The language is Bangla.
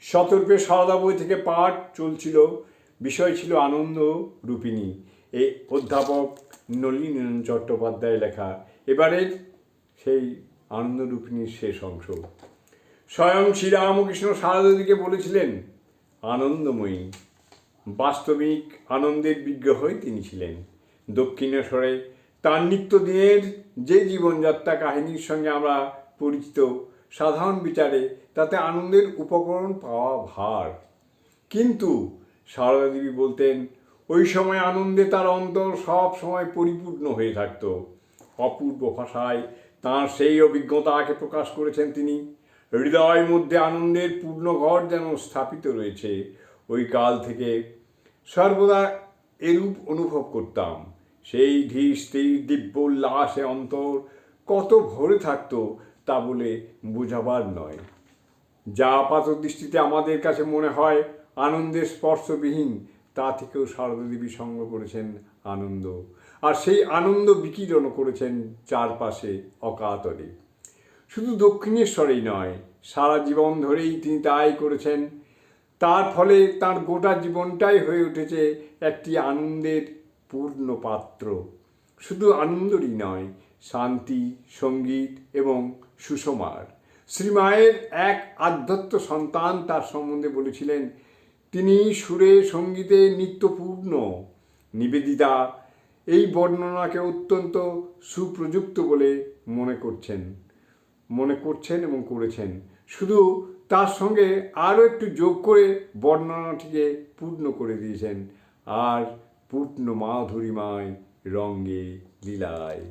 শতরূপে সারদা বই থেকে পাঠ চলছিল। বিষয় ছিল আনন্দ রূপিণী। এ অধ্যাপক নলিনীন চট্টোপাধ্যায় লেখা। এবারের সেই আনন্দরূপিণীর শেষ অংশ। স্বয়ং শ্রীরামকৃষ্ণ সারদাদিকে বলেছিলেন, আনন্দময়ী। বাস্তবিক আনন্দের বিগ্রহই তিনি ছিলেন। দক্ষিণেশ্বরে তার নিত্যদিনের যে জীবনযাত্রা কাহিনীর সঙ্গে আমরা পরিচিত সাধারণ বিচারে তাতে আনন্দের উপকরণ পাওয়া ভার। কিন্তু সারদা দেবী বলতেন, ওই সময় আনন্দে তার অন্তর সব সময় পরিপূর্ণ হয়ে থাকত। অপূর্ব ভাষায় তাঁর সেই অভিজ্ঞতাকে প্রকাশ করেছেন তিনি। হৃদয় মধ্যে আনন্দের পূর্ণ ঘর যেন স্থাপিত রয়েছে, ওই কাল থেকে সর্বদা এরূপ অনুভব করতাম। সেই ধীর, স্থির, দিব্য উল্লাসে অন্তর কত ভরে থাকতো তা বলে বোঝাবার নয়। যা আপাত দৃষ্টিতে আমাদের কাছে মনে হয় আনন্দের স্পর্শবিহীন, তা থেকেও সারদা দেবী সঙ্গ করেছেন আনন্দ। আর সেই আনন্দ বিকিরণ করেছেন চারপাশে অকাতরে। শুধু দক্ষিণেশ্বরেই নয়, সারা জীবন ধরেই তিনি তাই করেছেন। তার ফলে তার গোটা জীবনটাই হয়ে উঠেছে একটি আনন্দের পূর্ণ পাত্র। শুধু আনন্দরই নয় শান্তি, সংগীত এবং সুষমার। শ্রীমায়ের এক আধ্যাত্ম সন্তান তার সম্বন্ধে বলেছিলেন, তিনি সুরে, সঙ্গীতে নিত্যপূর্ণ। নিবেদিতা, এই বর্ণনাকে অত্যন্ত সুপ্রযুক্ত বলে মনে করছেন মনে করছেন এবং করেছেন। শুধু তার সঙ্গে আরও একটু যোগ করে বর্ণনাটিকে পূর্ণ করে দিয়েছেন। আর পূর্ণ মাধুরীমায় রঙ্গে লীলায়।